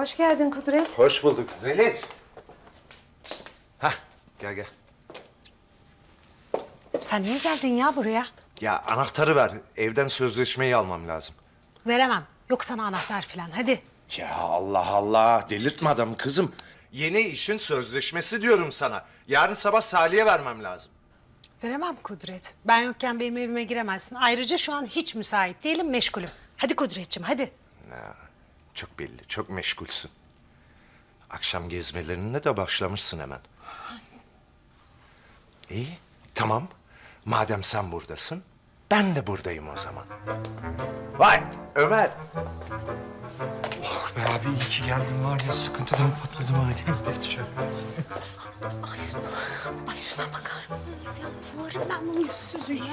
Hoş geldin Kudret. Hoş bulduk Zeliş. Hah gel gel. Sen niye geldin ya buraya? Ya anahtarı ver. Evden sözleşmeyi almam lazım. Veremem. Yok sana anahtar falan. Hadi. Ya Allah Allah delirtme adamı kızım. Yeni işin sözleşmesi diyorum sana. Yarın sabah Salih'e vermem lazım. Veremem Kudret. Ben yokken benim evime giremezsin. Ayrıca şu an hiç müsait değilim, meşgulüm. Hadi Kudretciğim, hadi. Çok belli, çok meşgulsün. Akşam gezmelerine de başlamışsın hemen. İyi, tamam. Madem sen buradasın, ben de buradayım o zaman. Vay Ömer. Oh be abi iyi ki geldin var ya sıkıntıdan patladım ha. Gel geç şöyle. Ay şuna bakar mısınız ya? Fuarım ben bunun yüzsüzü ya.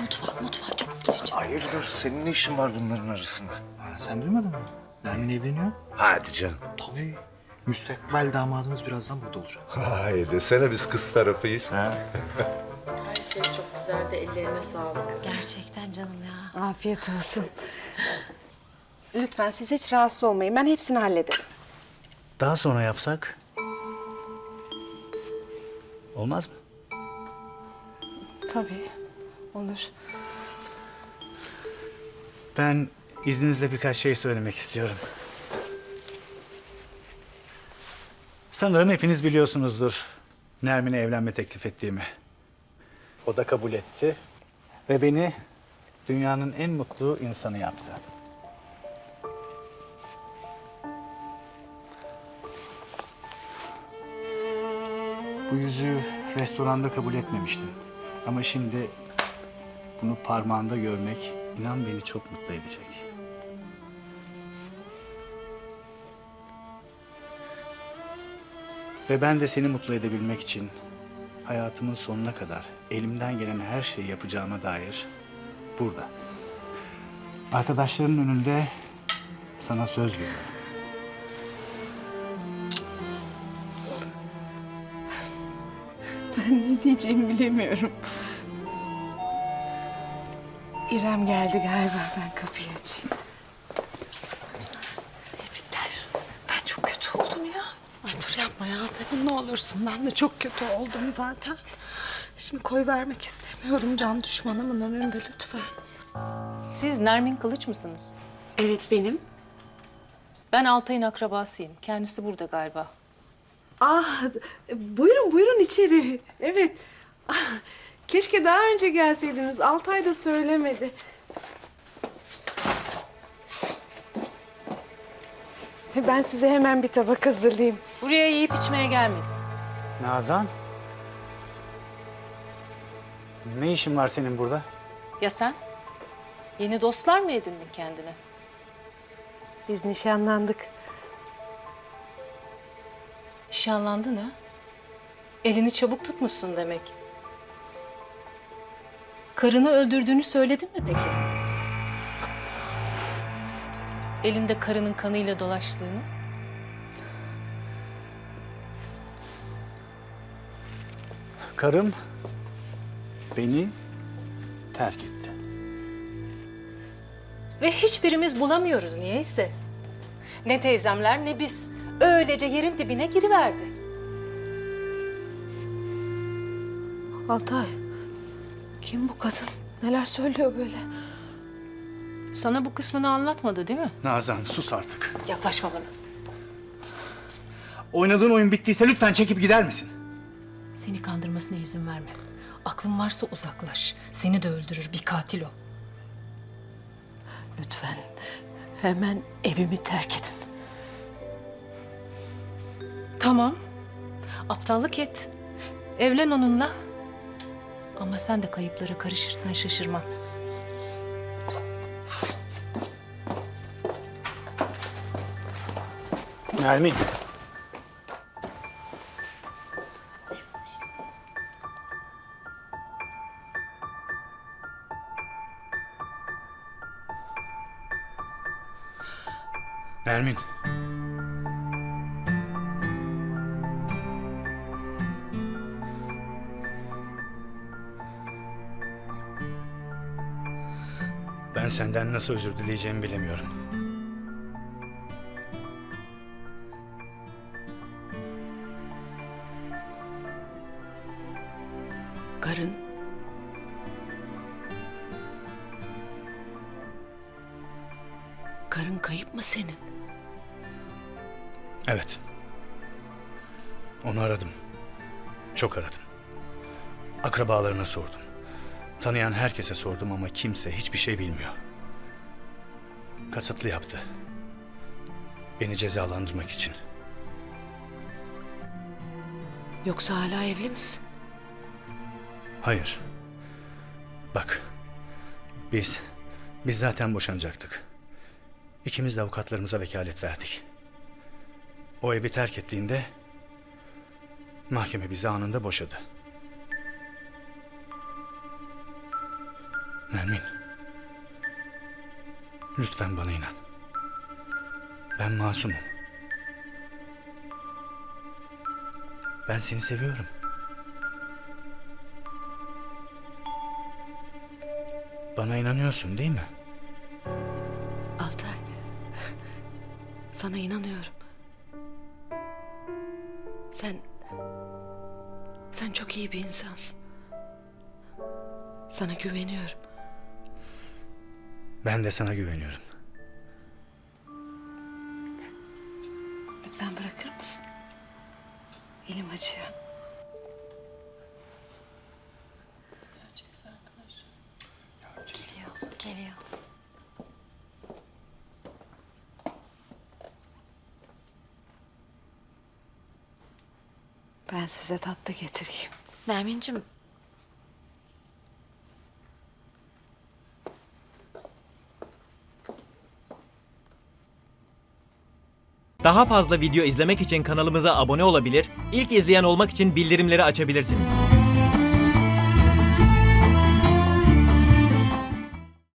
Mutfağa, mutfağa çabuk gireceğim. Hayırdır, senin ne işin var bunların arasında? Ha, sen duymadın mı? Nermin evleniyor. Hadi canım. Tabii. Müstakbel damadınız birazdan burada olacak. Hay desene biz kız tarafıyız. Her şey çok güzeldi. Ellerine sağlık. Gerçekten canım ya. Afiyet olsun. Lütfen siz hiç rahatsız olmayın. Ben hepsini hallederim. Daha sonra yapsak olmaz mı? Tabii. Olur. Ben izninizle birkaç şey söylemek istiyorum. Sanırım hepiniz biliyorsunuzdur Nermin'e evlenme teklif ettiğimi. O da kabul etti ve beni dünyanın en mutlu insanı yaptı. Bu yüzüğü restoranda kabul etmemiştim. Ama şimdi bunu parmağında görmek inan beni çok mutlu edecek. Ve ben de seni mutlu edebilmek için hayatımın sonuna kadar elimden gelen her şeyi yapacağıma dair burada. Arkadaşların önünde sana söz veriyorum. Ben ne diyeceğimi bilemiyorum. İrem geldi galiba. Ben kapıyı açayım. Biter. Ben çok kötü oldum ya. Ay dur yapma Yasemin ne olursun. Ben de çok kötü oldum zaten. Şimdi koy vermek istemiyorum can düşmanımın önünde lütfen. Siz Nermin Kılıç mısınız? Evet benim. Ben Altay'ın akrabasıyım. Kendisi burada galiba. Ah, buyurun buyurun içeri. Evet. Ah, keşke daha önce gelseydiniz. Altay da söylemedi. Ben size hemen bir tabak hazırlayayım. Buraya yiyip içmeye gelmedim. Nazan. Ne işin var senin burada? Ya sen? Yeni dostlar mı edindin kendine? Biz nişanlandık. Nişanlandın ha? Elini çabuk tutmuşsun demek. Karını öldürdüğünü söyledin mi peki? Elinde karının kanıyla dolaştığını. Karım beni terk etti. Ve hiçbirimiz bulamıyoruz niyeyse. Ne teyzemler ne biz. Öylece yerin dibine giriverdi. Altay. Kim bu kadın? Neler söylüyor böyle? Sana bu kısmını anlatmadı değil mi? Nazan sus artık. Yaklaşma bana. Oynadığın oyun bittiyse lütfen çekip gider misin? Seni kandırmasına izin verme. Aklın varsa uzaklaş. Seni de öldürür bir katil o. Lütfen hemen evimi terk edin. Tamam. Aptallık et. Evlen onunla. Ama sen de kayıplara karışırsan şaşırmam. Nermin. Nermin. Ben senden nasıl özür dileyeceğimi bilemiyorum. Karın kayıp mı senin? Evet. Onu aradım. Çok aradım. Akrabalarına sordum. Tanıyan herkese sordum ama kimse hiçbir şey bilmiyor. Kasıtlı yaptı. Beni cezalandırmak için. Yoksa hala evli misin? Hayır. Bak. Biz, biz zaten boşanacaktık. İkimiz de avukatlarımıza vekalet verdik. O evi terk ettiğinde mahkeme bizi anında boşadı. Nermin. Lütfen bana inan. Ben masumum. Ben seni seviyorum. Bana inanıyorsun değil mi? Sana inanıyorum. Sen sen çok iyi bir insansın. Sana güveniyorum. Ben de sana güveniyorum. Lütfen bırakır mısın? Elim acıyor. Ben size tatlı getireyim. Nermin'cim Daha fazla video izlemek için kanalımıza abone olabilir, ilk izleyen olmak için bildirimleri açabilirsiniz.